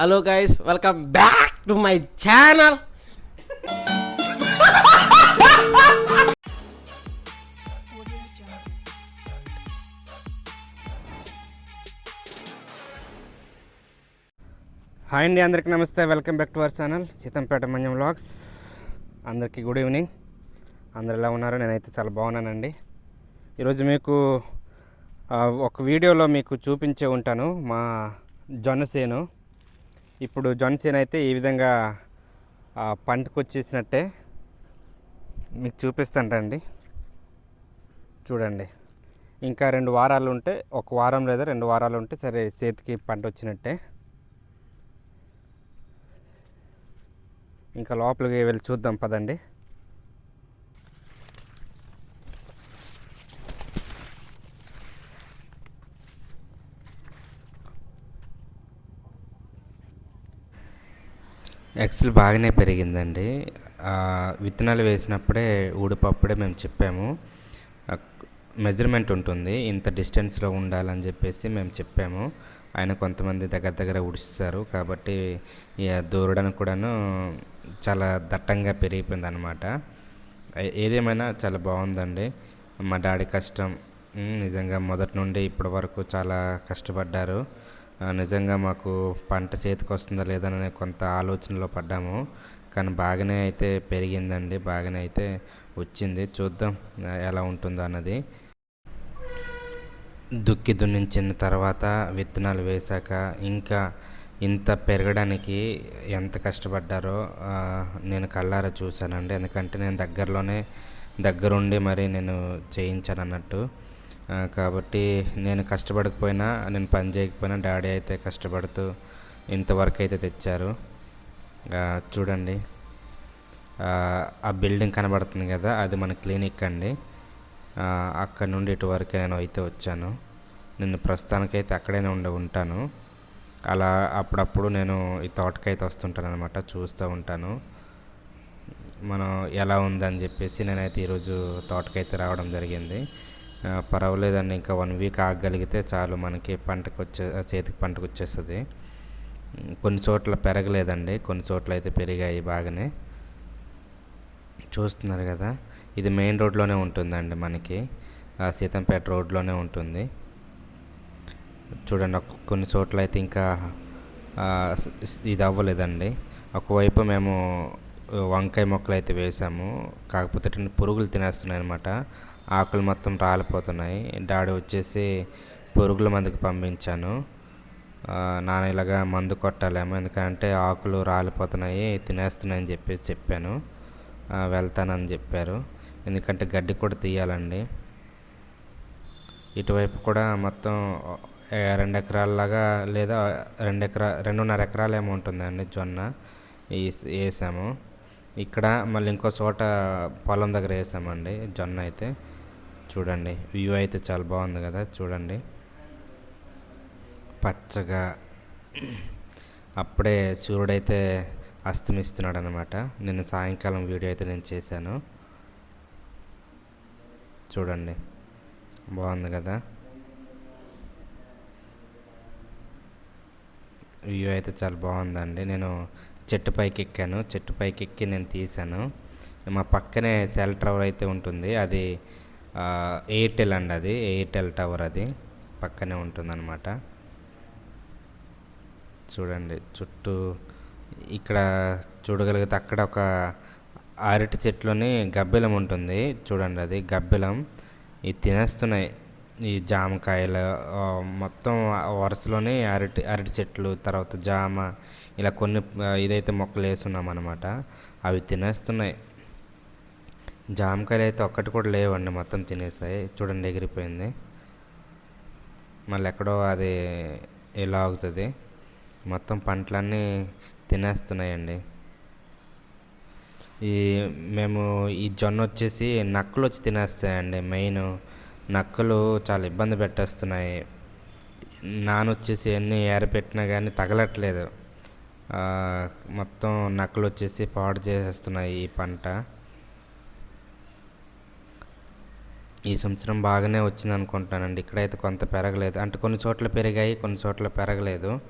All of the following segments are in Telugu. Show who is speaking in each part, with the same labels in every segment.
Speaker 1: Hello guys welcome back to my channel hi అండి అందరికీ నమస్తే. Welcome back to our channel Seethampeta Manjam vlogs అందరికీ గుడ్ ఈవినింగ్ అందరు ఎలా ఉన్నారు? నేనైతే చాలా బాగున్నానండి. ఈరోజు మీకు ఒక వీడియోలో మీకు చూపించే ఉంటాను. మా జొన్నసేను. ఇప్పుడు జొన్నసేను అయితే ఈ విధంగా పంటకు వచ్చేసినట్టే మీకు చూపిస్తాను రండి. చూడండి. ఇంకా రెండు వారాలు ఉంటే ఒక వారం లేదా రెండు వారాలు ఉంటే సరే చేతికి పంట వచ్చినట్టే ఇంకా లోపలికి వెళ్ళి చూద్దాం పదండి. ఎక్సెల్ బాగానే పెరిగిందండి. విత్తనాలు వేసినప్పుడే ఊడిపప్పుడే మేము చెప్పాము. మెజర్మెంట్ ఉంటుంది. ఇంత డిస్టెన్స్లో ఉండాలని చెప్పేసి మేము చెప్పాము. ఆయన కొంతమంది దగ్గర దగ్గర ఉడిస్తారు కాబట్టి దూరడానికి కూడాను చాలా దట్టంగా పెరిగిపోయింది అనమాట ఏదేమైనా చాలా బాగుందండి. మా డాడీ కష్టం. నిజంగా మొదటి నుండి ఇప్పటి వరకు చాలా కష్టపడ్డారు. నిజంగా మాకు పంట చేతికి వస్తుందా లేదనే కొంత ఆలోచనలో పడ్డాము. కానీ బాగానే అయితే పెరిగిందండి. బాగానే అయితే వచ్చింది. చూద్దాం ఎలా ఉంటుందో అన్నది. దుక్కి దున్నించిన తర్వాత విత్తనాలు వేశాక ఇంకా ఇంత పెరగడానికి ఎంత కష్టపడ్డారో నేను కళ్ళారా చూశానండి. ఎందుకంటే నేను దగ్గరలోనే దగ్గరుండి మరి నేను చేయించాను అన్నట్టు కాబట్టి నేను కష్టపడకపోయినా నేను పని చేయకపోయినా డాడీ అయితే కష్టపడుతూ ఇంతవరకు అయితే తెచ్చారు. చూడండి. ఆ, బిల్డింగ్ కనబడుతుంది కదా అది మన క్లినిక్ అండి. అక్కడ నుండి ఇటు వరకే నేను అయితే వచ్చాను. నేను ప్రస్తుతానికైతే అక్కడైనా ఉండి ఉంటాను. అలా అప్పుడప్పుడు నేను ఈ తోటకైతే వస్తుంటాను అనమాట చూస్తూ ఉంటాను. మనం ఎలా ఉందని చెప్పేసి నేనైతే ఈరోజు తోటకైతే రావడం జరిగింది. పర్వాలేదండి ఇంకా వన్ వీక్ ఆగగలిగితే చాలు మనకి పంటకు వచ్చే చేతికి పంటకు వచ్చేస్తుంది కొన్ని చోట్ల పెరగలేదండి కొన్ని చోట్ల అయితే పెరిగాయి బాగానే. చూస్తున్నారు కదా ఇది మెయిన్ రోడ్లోనే ఉంటుందండి మనకి. సీతంపేట రోడ్లోనే ఉంటుంది. చూడండి కొన్ని చోట్ల అయితే ఇంకా ఇది అవ్వలేదండి. ఒకవైపు మేము వంకాయ మొక్కలు అయితే వేసాము కాకపోతే పురుగులు తినేస్తున్నాయి అనమాట ఆకులు మొత్తం రాలిపోతున్నాయి. డాడీ వచ్చేసి పురుగుల మందుకి పంపించాను. నాన్న ఇలాగా మందు కొట్టాలేమో ఎందుకంటే ఆకులు రాలిపోతున్నాయి తినేస్తున్నాయని చెప్పేసి చెప్పాను. వెళ్తానని చెప్పారు. ఎందుకంటే గడ్డి కూడా తీయాలండి. ఇటువైపు కూడా మొత్తం రెండు ఎకరాలలాగా లేదా రెండు ఎకరా రెండున్నర ఎకరాలు ఏమో ఉంటుందండి జొన్న వేసాము. ఇక్కడ మళ్ళీ ఇంకో చోట పొలం దగ్గర వేసామండి జొన్న అయితే. చూడండి. వ్యూ అయితే చాలా బాగుంది కదా చూడండి. పచ్చగా అప్పుడే సూర్యుడైతే అస్తమిస్తున్నాడు అనమాట నిన్న సాయంకాలం వీడియో అయితే నేను చేశాను. చూడండి. బాగుంది కదా. వ్యూ అయితే చాలా బాగుందండి. నేను చెట్టు పైకి ఎక్కాను చెట్టు పైకి ఎక్కి నేను తీశాను. మా పక్కనే సెల్ టవర్ అయితే ఉంటుంది. అది ఎయిర్టెల్ అండి అది ఎయిర్టెల్ టవర్ అది పక్కనే ఉంటుందన్నమాట. చూడండి చుట్టూ ఇక్కడ చూడగలిగితే అక్కడ ఒక అరటి చెట్లోని గబ్బెలం ఉంటుంది. చూడండి అది గబ్బెలం. ఇది తినేస్తున్నాయి. ఈ జామకాయలు మొత్తం వరుసలోనే అరటి అరటి చెట్లు తర్వాత జామ ఇలా కొన్ని ఇదైతే మొక్కలు వేసున్నాం అనమాట అవి తినేస్తున్నాయి. జామకాయలు అయితే ఒక్కటి కూడా లేవండి మొత్తం తినేసాయి. చూడండి ఎగిరిపోయింది. మళ్ళీ ఎక్కడో అది ఇలా ఆగుతుంది. మొత్తం పంటలన్నీ తినేస్తున్నాయండి. ఈ మేము ఈ జొన్న వచ్చేసి నక్కలు వచ్చి తినేస్తాయండి మెయిన్. నక్కలు చాలా ఇబ్బంది పెట్టేస్తున్నాయి. నాన్న వచ్చేసి ఎన్ని ఏరపెట్టినా కానీ తగలట్లేదు. మొత్తం నక్కలు వచ్చేసి పాడు చేసేస్తున్నాయి ఈ పంట. ఈ సంవత్సరం బాగానే వచ్చింది అనుకుంటానండి ఇక్కడైతే కొంత పెరగలేదు. అంటే కొన్ని చోట్ల పెరిగాయి కొన్ని చోట్ల పెరగలేదు.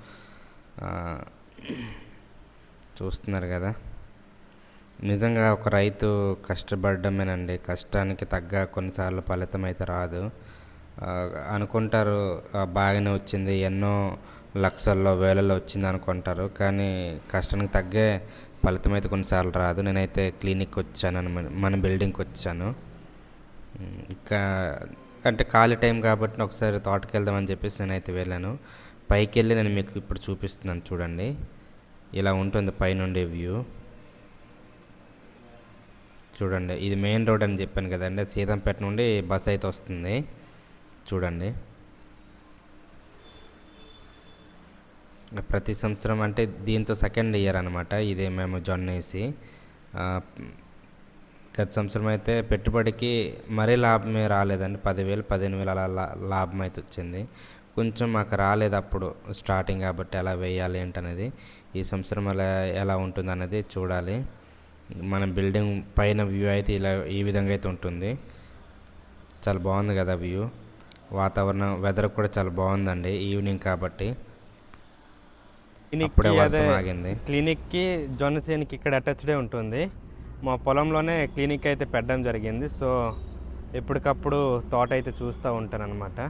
Speaker 1: చూస్తున్నారు కదా. నిజంగా ఒక రైతు కష్టపడమేనండి కష్టానికి తగ్గ కొన్నిసార్లు ఫలితం అయితే రాదు. అనుకుంటారు బాగానే వచ్చింది ఎన్నో లక్షల్లో వేలలో వచ్చింది అనుకుంటారు కానీ కష్టానికి తగ్గే ఫలితం అయితే కొన్నిసార్లు రాదు. నేనైతే క్లినిక్ వచ్చాను మన బిల్డింగ్కి వచ్చాను ఇంకా అంటే ఖాళీ టైం కాబట్టి ఒకసారి తోటకి వెళ్దామని చెప్పేసి నేనైతే వెళ్ళాను. పైకి వెళ్ళి నేను మీకు ఇప్పుడు చూపిస్తున్నాను చూడండి. ఇలా ఉంటుంది పైనుండే వ్యూ. చూడండి ఇది మెయిన్ రోడ్ అని చెప్పాను కదండి. సీతంపేట నుండి బస్ అయితే వస్తుంది. చూడండి. ప్రతి సంవత్సరం అంటే దీంతో సెకండ్ ఇయర్ అనమాట ఇదే మేము జొన్న వేసి గత సంవత్సరం అయితే పెట్టుబడికి మరీ లాభమే రాలేదండి. పదివేలు పదిహేను వేలు అలా లాభం అయితే వచ్చింది. కొంచెం మాకు రాలేదు అప్పుడు స్టార్టింగ్ కాబట్టి ఎలా వేయాలి ఏంటనేది. ఈ సంవత్సరం అలా ఎలా ఉంటుంది అనేది చూడాలి. మన బిల్డింగ్ పైన వ్యూ అయితే ఇలా ఈ విధంగా అయితే ఉంటుంది. చాలా బాగుంది కదా వ్యూ. వాతావరణం వెదర్ కూడా చాలా బాగుందండి ఈవినింగ్ కాబట్టి. వర్షం ఆగింది.
Speaker 2: క్లినిక్కి జొన్నసేనికి ఇక్కడ అటాచ్డే ఉంటుంది. మా పొలంలోనే క్లినిక్ అయితే పెట్టడం జరిగింది. సో ఎప్పటికప్పుడు తోట అయితే చూస్తూ ఉంటాను అనమాట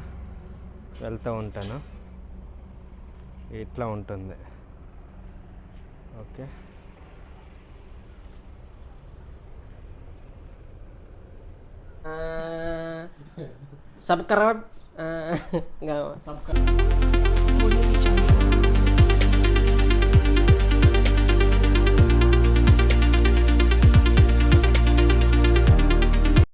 Speaker 2: వెళ్తూ ఉంటాను. ఇట్లా ఉంటుంది. ఓకే.
Speaker 3: nggak subscribe